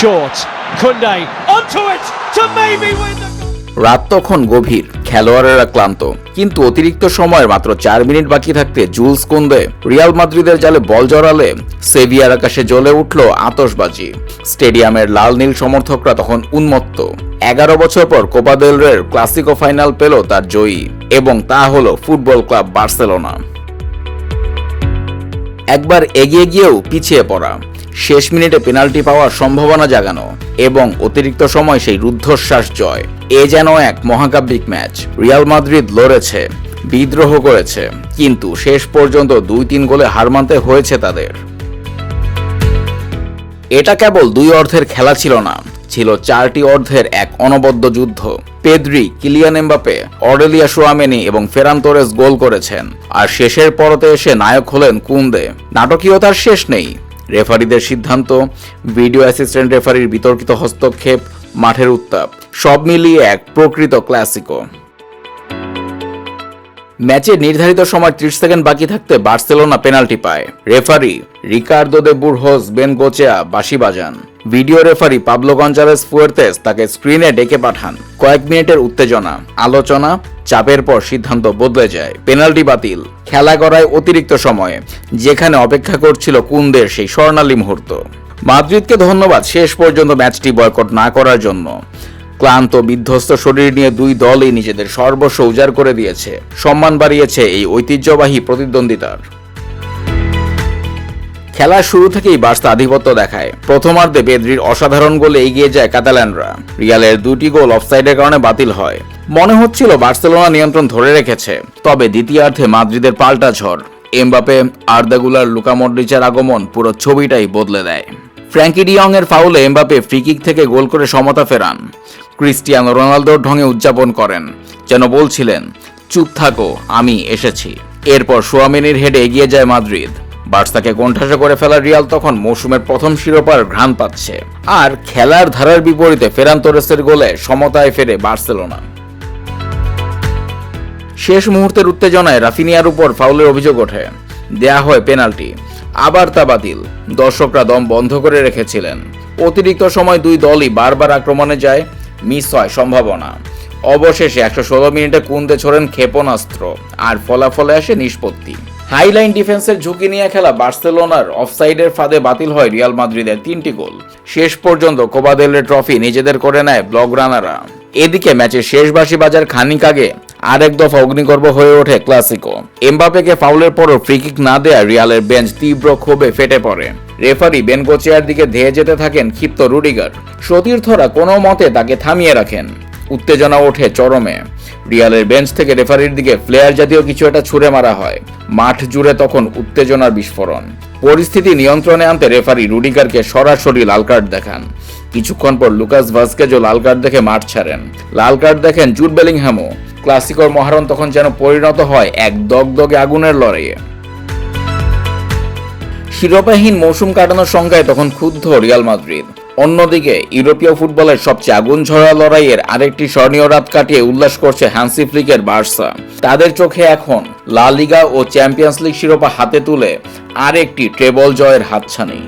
short. Kunde, onto it to maybe win the. রাত তখন গভীর, খেলোয়াড়েরা ক্লান্ত। কিন্তু অতিরিক্ত সময়ের মাত্র চার মিনিট বাকি থাকতে জুলস কুন্দে রিয়াল মাদ্রিদের জালে বল জড়ালে সেভিয়ার আকাশে জ্বলে উঠল আতশবাজি। স্টেডিয়ামের লাল নীল সমর্থকরা তখন উন্মত্ত। এগারো বছর পর কোপা ক্লাসিকো ফাইনাল পেল তার জয়ী এবং তা হলো ফুটবল ক্লাব বার্সেলোনা। একবার এগিয়ে গিয়েও পিছিয়ে পড়া। শেষ মিনিটে পেনাল্টি পাওয়ার সম্ভাবনা জাগানো এবং অতিরিক্ত সময় সেই রুদ্ধশ্বাস জয়। এ যেন এক মহাকাব্যিক ম্যাচ। রিয়াল মাদ্রিদ লড়েছে, বিদ্রোহ করেছে, কিন্তু শেষ পর্যন্ত দুই তিন গোলে হার মানতে হয়েছে তাদের। এটা কেবল দুই অর্ধের খেলা ছিল না, ছিল চারটি অর্ধের এক অনবদ্য যুদ্ধ। Pedri, Kylian Mbappe Aurelien Tchouameni এবং ফেরান তোরেস গোল করেছেন। আর শেষের পরতে এসে নায়ক হলেন কুন্দে। নাটকীয়তার শেষ নেই। রেফারিদের সিদ্ধান্ত, ভিডিও অ্যাসিস্ট্যান্ট রেফারির বিতর্কিত হস্তক্ষেপ, মাঠের উত্তাপ, সব মিলিয়ে এক প্রকৃত ক্লাসিকো। ম্যাচে নির্ধারিত সময় ত্রিশ সেকেন্ড বাকি থাকতে বার্সেলোনা পেনাল্টি পায়। Referee, Ricardo de Burgos, Bengoetxea, বাঁশি বাজান। Video referee Pablo Gonzalez Fuertes তাকে স্ক্রিনে ডেকে পাঠান। কয়েক মিনিটের উত্তেজনা, আলোচনা, চাপের পর সিদ্ধান্ত বদলে যায়। পেনাল্টি বাতিল, খেলা করায় অতিরিক্ত সময়ে, যেখানে অপেক্ষা করছিল কুন্দের সেই স্বর্ণালী মুহূর্ত। মাদ্রিদকে ধন্যবাদ, শেষ পর্যন্ত ম্যাচটি বয়কট না করার জন্য। ক্লান্ত, বিধ্বস্ত শরীর নিয়ে দুই দলই নিজেদের সর্বস্ব উজাড় করে দিয়েছে। সম্মান বাড়িয়েছে এই ঐতিহ্যবাহী প্রতিদ্বন্দ্বিতার। খেলার শুরু থেকেই বার্সা আধিপত্য দেখায়। প্রথমার্ধে পেদ্রির অসাধারণ গোলে এগিয়ে যায় কাতালানরা। রিয়ালের দুটি গোল অফসাইডের কারণে বাতিল হয়। মনে হচ্ছিল বার্সেলোনা নিয়ন্ত্রণ ধরে রেখেছে, তবে দ্বিতীয়ার্ধে মাদ্রিদের পাল্টা ঝড়। এমবাপে আর্দাগুলার লুকা মডরিচের আগমন পুরো ছবিটাই বদলে দেয়। ফ্র্যাঙ্কি ডিয়ং এর ফাউলে এমবাপে ফ্রিকিক থেকে গোল করে সমতা ফেরান। ক্রিস্টিয়ানো রোনালদোর ঢঙে উদযাপন করেন, যেন বলছিলেন, চুপ থাকো, আমি এসেছি। এরপর সোয়ামিনির হেডে এগিয়ে যায় মাদ্রিদ। বার্সাকে কোণঠাসা করে ফেলা রিয়াল তখন মৌসুমের প্রথম শিরোপার ঘ্রাণ পাচ্ছে। আর খেলার ধারার বিপরীতে ফেরান তোরেসের গোলে সমতায় ফেরে বার্সেলোনা। শেষ মুহূর্তের উত্তেজনায় রাফিনিয়ার উপর ফাউলের অভিযোগ ওঠে। দেয়া হয় পেনাল্টি। আবার তা বাতিল। দর্শকরা দম বন্ধ করে রেখেছিলেন। অতিরিক্ত সময় দুই দলই বারবার আক্রমণে যায়। মিস হয় সম্ভাবনা। অবশেষে একশো ষোলো মিনিটে কুন্দে ছোড়েন ক্ষেপণাস্ত্র। আর ফলাফলে আসে নিষ্পত্তি। হাইলাইন ডিফেন্সের ঝুঁকি নিয়ে খেলা বার্সেলোনার অফসাইডের ফাঁদে বাতিল হয় রিয়াল মাদ্রিদের তিনটি গোল। শেষ পর্যন্ত কোবাদেলের ট্রফি নিজেদের করে নেয় ব্লগ রানারা এদিকে ম্যাচের শেষ বাসি বাজার খানিক আগে আরেক দফা অগ্নিগর্ভ হয়ে ওঠে ক্লাসিকো। এমবাপেকে ফাউলের পরও ফ্রিকিক না দেয়া রিয়ালের বেঞ্চ তীব্র ক্ষোভে ফেটে পড়ে। রেফারি বেনগোচিয়ার দিকে ধেয়ে যেতে থাকেন ক্ষিপ্ত রুডিগার সতীর্থরা কোনো মতে তাকে থামিয়ে রাখেন। উত্তেজনা ওঠে চরমে। রিয়ালের বেঞ্চ থেকে রেফারির দিকে ফ্লেয়ার জাতীয় কিছু একটা ছুড়ে মারা হয়। মাঠ জুড়ে তখন উত্তেজনার বিস্ফোরণ। পরিস্থিতি নিয়ন্ত্রণে আনতে রেফারি রুডিগারকে সরাসরি লাল কার্ড দেখান। কিছুক্ষণ পর লুকাস ভাস্কেজও লাল কার্ড দেখে মাঠ ছাড়েন। লাল কার্ড দেখেন জুট বেলিংহ্যামও ক্লাসিকর মহারণ তখন যেন পরিণত হয় এক দগদগে আগুনের লড়াইয়ে। শিরোপাহীন মৌসুম কাটানোর সংখ্যায় তখন ক্ষুব্ধ রিয়াল মাদ্রিদ। অন্যদিকে, ইউরোপীয় ফুটবলের সবচেয়ে আগুন ঝরা লড়াইয়ের আরেকটি স্মরণীয় রাত কাটিয়ে উল্লাস করছে হ্যান্সি ফ্লিকের বার্সা। তাদের চোখে এখন লা লিগা ও চ্যাম্পিয়ন্স লিগ শিরোপা হাতে তুলে আরেকটি ট্রেবল জয়ের হাতছানি।